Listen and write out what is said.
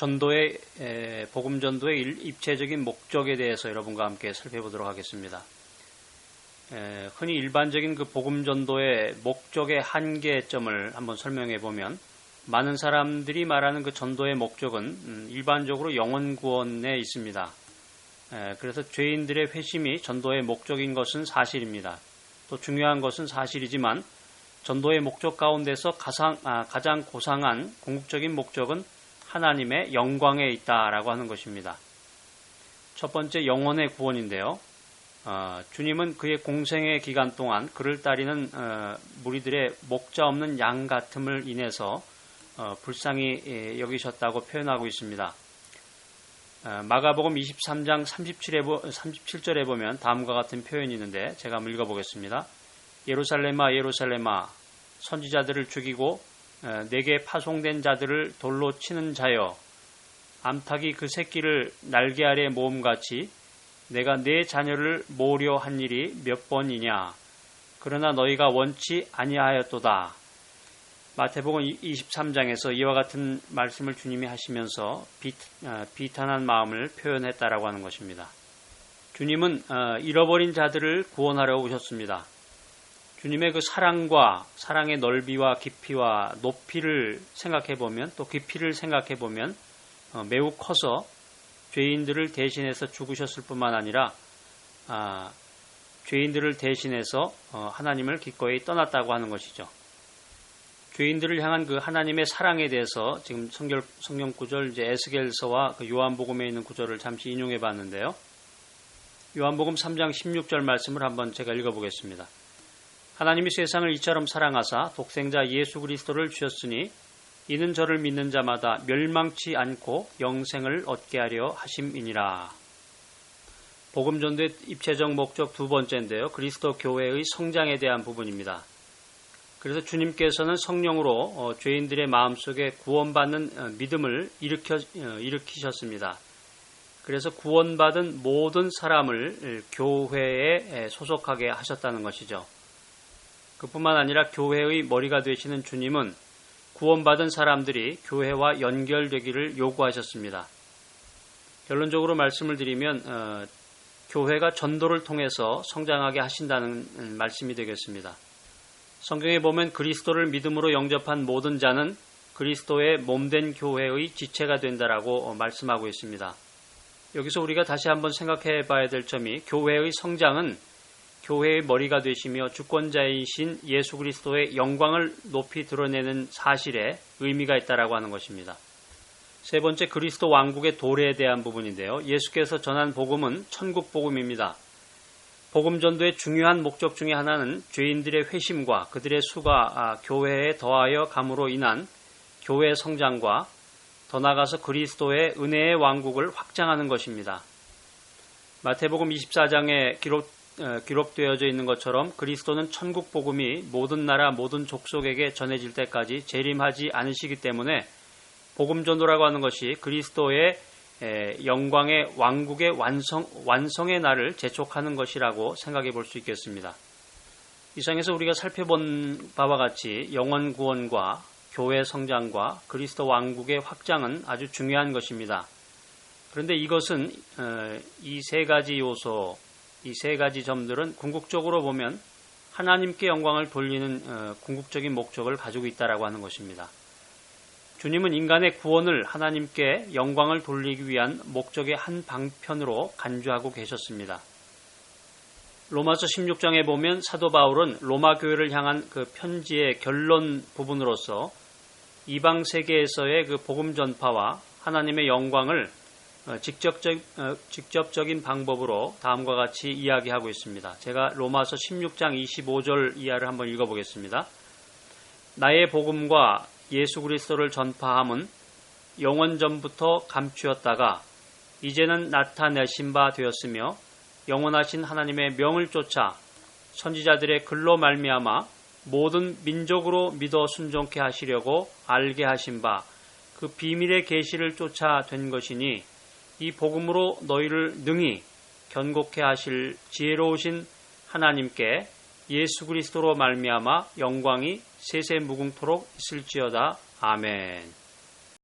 전도의 복음 전도의 입체적인 목적에 대해서 여러분과 함께 살펴보도록 하겠습니다. 흔히 일반적인 그 복음 전도의 목적의 한계점을 한번 설명해 보면 많은 사람들이 말하는 그 전도의 목적은 음, 일반적으로 영원 구원에 있습니다. 그래서 죄인들의 회심이 전도의 목적인 것은 사실입니다. 또 중요한 것은 사실이지만 전도의 목적 가운데서 아, 가장 고상한 궁극적인 목적은 하나님의 영광에 있다라고 하는 것입니다. 첫 번째 영혼의 구원인데요. 어, 주님은 그의 공생의 기간 동안 그를 따르는 어, 무리들의 목자 없는 양 같음을 인해서 어, 불쌍히 예, 여기셨다고 표현하고 있습니다. 어, 마가복음 23장 37에, 37절에 보면 다음과 같은 표현이 있는데 제가 한번 읽어보겠습니다. 예루살렘아 예루살렘아 선지자들을 죽이고 어, 내게 파송된 자들을 돌로 치는 자여 암탉이 그 새끼를 날개 아래 모음같이 내가 내 자녀를 모려 한 일이 몇 번이냐 그러나 너희가 원치 아니하였도다 마태복음 23장에서 이와 같은 말씀을 주님이 하시면서 어, 비탄한 마음을 표현했다라고 하는 것입니다. 주님은 어, 잃어버린 자들을 구원하려 오셨습니다. 주님의 그 사랑과 사랑의 넓이와 깊이와 높이를 생각해 보면 또 깊이를 생각해 보면 어, 매우 커서 죄인들을 대신해서 죽으셨을 뿐만 아니라 아, 죄인들을 대신해서 하나님을 기꺼이 떠났다고 하는 것이죠. 죄인들을 향한 그 하나님의 사랑에 대해서 지금 성결, 성경 구절 이제 에스겔서와 그 요한복음에 있는 구절을 잠시 인용해 봤는데요. 요한복음 3장 16절 말씀을 한번 제가 읽어보겠습니다. 하나님이 세상을 이처럼 사랑하사 독생자 예수 그리스도를 주셨으니 이는 저를 믿는 자마다 멸망치 않고 영생을 얻게 하려 하심이니라. 복음 전도의 입체적 목적 두 번째인데요. 그리스도 교회의 성장에 대한 부분입니다. 그래서 주님께서는 성령으로 어, 죄인들의 마음속에 구원받는 어, 믿음을 일으켜, 어, 일으키셨습니다. 그래서 구원받은 모든 사람을 교회에 소속하게 하셨다는 것이죠. 그뿐만 아니라 교회의 머리가 되시는 주님은 구원받은 사람들이 교회와 연결되기를 요구하셨습니다. 결론적으로 말씀을 드리면 어, 교회가 전도를 통해서 성장하게 하신다는 음, 말씀이 되겠습니다. 성경에 보면 그리스도를 믿음으로 영접한 모든 자는 그리스도의 몸된 교회의 지체가 된다라고 어, 말씀하고 있습니다. 여기서 우리가 다시 한번 생각해 봐야 될 점이 교회의 성장은 교회의 머리가 되시며 주권자이신 예수 그리스도의 영광을 높이 드러내는 사실에 의미가 있다라고 하는 것입니다. 세 번째 그리스도 왕국의 도래에 대한 부분인데요. 예수께서 전한 복음은 천국 복음입니다. 복음 전도의 중요한 목적 중의 하나는 죄인들의 회심과 그들의 수가 아, 교회에 더하여 감으로 인한 교회 성장과 더 나아가서 그리스도의 은혜의 왕국을 확장하는 것입니다. 마태복음 24장에 기록, 어, 기록되어져 있는 것처럼 그리스도는 천국 복음이 모든 나라 모든 족속에게 전해질 때까지 재림하지 않으시기 때문에 복음 전도라고 하는 것이 그리스도의 영광의 왕국의 완성, 완성의 날을 재촉하는 것이라고 생각해 볼 수 있겠습니다. 이상에서 우리가 살펴본 바와 같이 영원 구원과 교회 성장과 그리스도 왕국의 확장은 아주 중요한 것입니다. 그런데 이것은 어, 이세 가지 요소, 이 세 가지 점들은 궁극적으로 보면 하나님께 영광을 돌리는 어, 궁극적인 목적을 가지고 있다라고 하는 것입니다. 주님은 인간의 구원을 하나님께 영광을 돌리기 위한 목적의 한 방편으로 간주하고 계셨습니다. 로마서 16장에 보면 사도 바울은 로마 교회를 향한 그 편지의 결론 부분으로서 이방 세계에서의 그 복음 전파와 하나님의 영광을 어, 직접적, 어, 직접적인 방법으로 다음과 같이 이야기하고 있습니다. 제가 로마서 16장 25절 이하를 한번 읽어보겠습니다. 나의 복음과 예수 그리스도를 전파함은 영원 전부터 감추었다가 이제는 나타내신 바 되었으며 영원하신 하나님의 명을 쫓아 선지자들의 글로 말미암아 모든 민족으로 믿어 순종케 하시려고 알게 하신 바 그 비밀의 계시를 쫓아 된 것이니 이 복음으로 너희를 능히 견고케 하실 지혜로우신 하나님께 예수 그리스도로 말미암아 영광이 세세 무궁토록 있을지어다. 아멘.